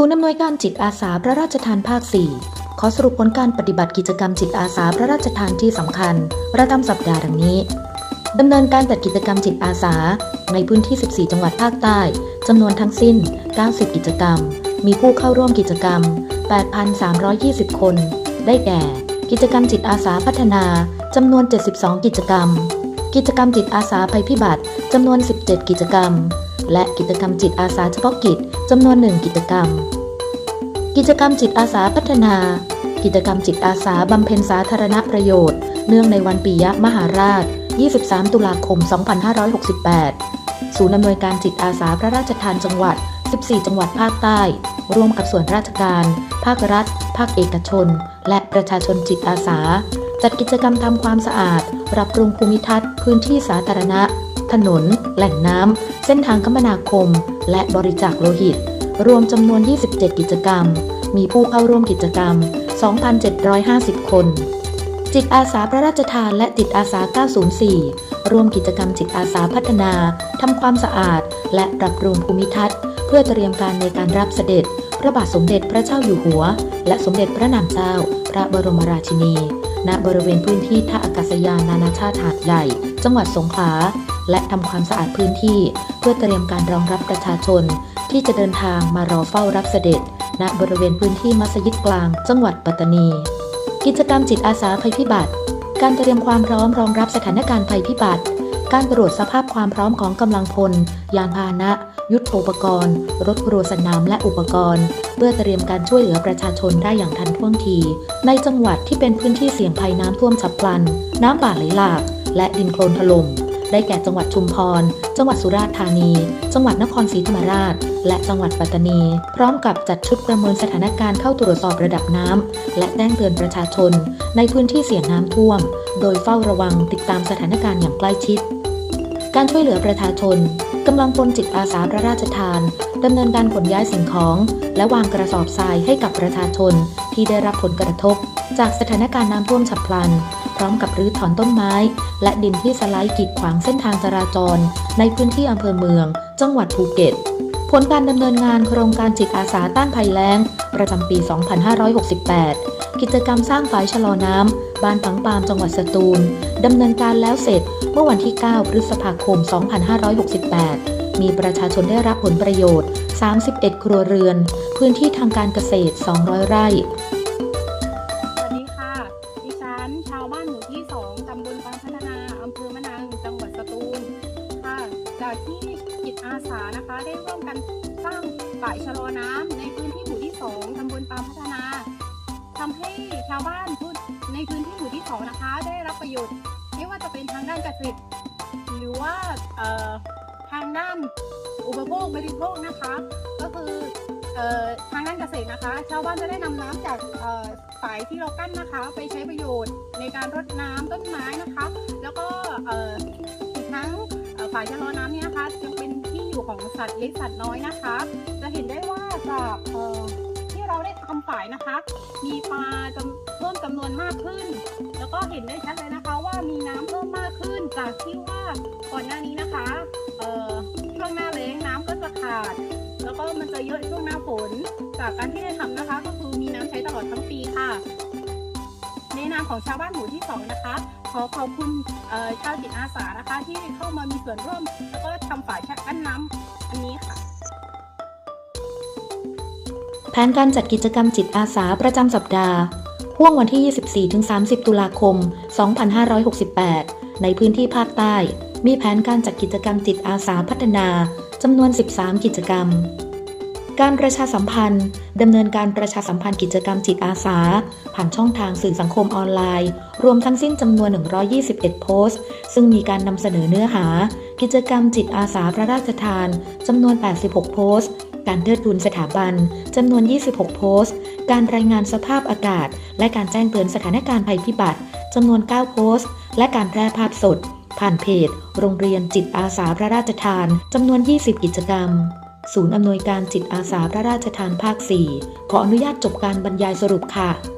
ศูนย์อำนวยการจิตอาสาพระราชทานภาค 4 ขอสรุปผลการปฏิบัติกิจกรรมจิตอาสาพระราชทานที่สำคัญ ประจำสัปดาห์ดังนี้ ดำเนินการจัดกิจกรรมจิตอาสา ในพื้นที่ 14 จังหวัดภาคใต้จำนวนทั้งสิ้น 90 กิจกรรม มีผู้เข้าร่วมกิจกรรม 8,320 คน ได้แก่ กิจกรรมจิตอาสาพัฒนาจำนวน 72 กิจกรรม กิจกรรมจิตอาสาภัยพิบัติจำนวน 17 กิจกรรม และกิจกรรมจิตอาสาเฉพาะกิจจำนวน1กิจกรรม กิจกรรมจิตอาสาพัฒนา กิจกรรมจิตอาสาบำเพ็ญสาธารณประโยชน์ เนื่องในวันปียะมหาราช 23 ตุลาคม 2568 ศูนย์อำนวยการจิตอาสาพระราชทานจังหวัด 14 จังหวัดภาคใต้ ร่วมกับส่วนราชการ ภาครัฐ ภาคเอกชน และประชาชนจิตอาสา จัดกิจกรรมทำความสะอาด ปรับปรุงภูมิทัศน์ พื้นที่สาธารณะ ถนน แหล่งน้ำ เส้นทางคมนาคม และบริจาคโลหิต รวมจำนวน 27 กิจกรรม มีผู้เข้าร่วมกิจกรรม 2,750 คน จิตอาสาพระราชทานและจิตอาสา 904 ร่วมกิจกรรมจิตอาสาพัฒนา ทำความสะอาด และปรับปรุงภูมิทัศน์ เพื่อเตรียมการในการรับเสด็จ พระบาทสมเด็จพระเจ้าอยู่หัว และสมเด็จพระนางเจ้า พระบรมราชินี ณบริเวณพื้นที่ท่าอากาศยานนานาชาติหาดใหญ่ จังหวัดสงขลา และทำความสะอาดพื้นที่ เพื่อเตรียมการรองรับประชาชน ที่จะเดินทางมารอเฝ้ารับเสด็จ ณบริเวณพื้นที่มัสยิดกลาง จังหวัดปัตตานี กิจกรรมจิตอาสาภัยพิบัติ การเตรียมความพร้อมรองรับสถานการณ์ภัยพิบัติ การตรวจสภาพความพร้อมของกำลังพล ยานพาหนะ ยุทโธปกรณ์ รถครัวสนามและอุปกรณ์ เพื่อเตรียมการช่วยเหลือประชาชนได้อย่างทันท่วงที ในจังหวัดที่เป็นพื้นที่เสี่ยงภัยน้ำท่วมฉับพลัน น้ำป่าไหลหลาก และดินโคลนถล่ม ได้แก่จังหวัดชุมพร จังหวัดสุราษฎร์ธานี จังหวัดนครศรีธรรมราช และจังหวัดปัตตานี พร้อมกับจัดชุดประเมินสถานการณ์เข้าตรวจสอบระดับน้ำและแจ้งเตือนประชาชน ในพื้นที่เสี่ยงน้ำท่วม โดยเฝ้าระวังติดตามสถานการณ์อย่างใกล้ชิด การช่วยเหลือประชาชนกำลังพลจิตอาสาพระราชทานดำเนินการขนย้ายสิ่งของ และวางกระสอบทรายให้กับประชาชนที่ได้รับผลกระทบ จากสถานการณ์น้ำท่วมฉับพลัน พร้อมกับรื้อถอนต้นไม้ และดินที่สไลด์กีดขวางเส้นทางจราจร ในพื้นที่อำเภอเมือง จังหวัดภูเก็ต ผลการดำเนินงานโครงการจิตอาสาต้านภัยแล้ง ประจำปี 2568 กิจกรรมสร้างฝายชะลอน้ำ บ้านผังปามจังหวัดสตูลดำเนินการแล้วเสร็จเมื่อวันที่ 9 พฤษภาคม 2568มีประชาชนได้รับผลประโยชน์ 31 ครัวเรือน พื้นที่ทางการเกษตร 200 ไร่ ที่จิตอาสานะคะ ได้ร่วมกันสร้างฝ่ายชะลอน้ำในพื้นที่หมู่ที่ 2ตำบลปางพัฒนาทำให้ชาวบ้านผู้ในพื้นที่หมู่ที่ 2 นะคะ ได้รับประโยชน์ ไม่ว่าจะเป็นทางด้านเกษตรหรือว่าทางด้านอุปโภคบริโภคนะคะ ก็คือทางด้านเกษตรนะคะ ชาวบ้านจะได้นำน้ำจากฝายที่เรากั้นนะคะ ไปใช้ประโยชน์ในการรดน้ำต้นไม้นะคะายชะลอน้ำเนี่ยนะคะยังเป็นที่อยู่ของสัตว์เล็กสัตว์น้อยนะคะ จะเห็นได้ว่าจากที่เราได้ทำฝายนะคะ มีปลาจำเพิ่มจำนวนมากขึ้น แล้วก็เห็นได้ชัดเลยนะคะว่ามีน้ำเพิ่มมากขึ้น จากที่ว่าก่อนหน้านี้นะคะช่วงหน้าแล้งน้ำก็จะขาด แล้วก็มันจะเยอะช่วงหน้าฝน จากการที่ได้ทำนะคะ ก็คือมีน้ำใช้ตลอดทั้งปีค่ะ นนามของชาวบ้านหมู่ที่สองนะคะ ขอขอบคุณชาวจิตอาสานะคะ ที่เข้ามามีส่วนร่วม แล้วก็ทำฝ่ายชักกั้นน้ำอันนี้ค่ะแผนการจัดกิจกรรมจิตอาสาประจำสัปดาห์ห่วงวันที่ 24-30 ตุลาคม 2568 ในพื้นที่ภาคใต้ มีแผนการจัดกิจกรรมจิตอาสาพัฒนาจำนวน 13 กิจกรรม การประชาสัมพันธ์ดำเนินการประชาสัมพันธ์กิจกรรมจิตอาสา ผ่านช่องทางสื่อสังคมออนไลน์ รวมทั้งสิ้นจำนวน 121 โพสต์ ซึ่งมีการนำเสนอเนื้อหา กิจกรรมจิตอาสาพระราชทานจำนวน 86 โพสต์ การเทิดทูนสถาบันจำนวน 26 โพสต์ การรายงานสภาพอากาศ และการแจ้งเตือนสถานการณ์ภัยพิบัติจำนวน 9 โพสต์ และการแพร่ภาพสด ผ่านเพจ โรงเรียนจิตอาสาพระราชทานจำนวน 20 กิจกรรม ศูนย์อำนวยการจิตอาสาพระราชทานภาค 4 ขออนุญาตจบการบรรยายสรุปค่ะ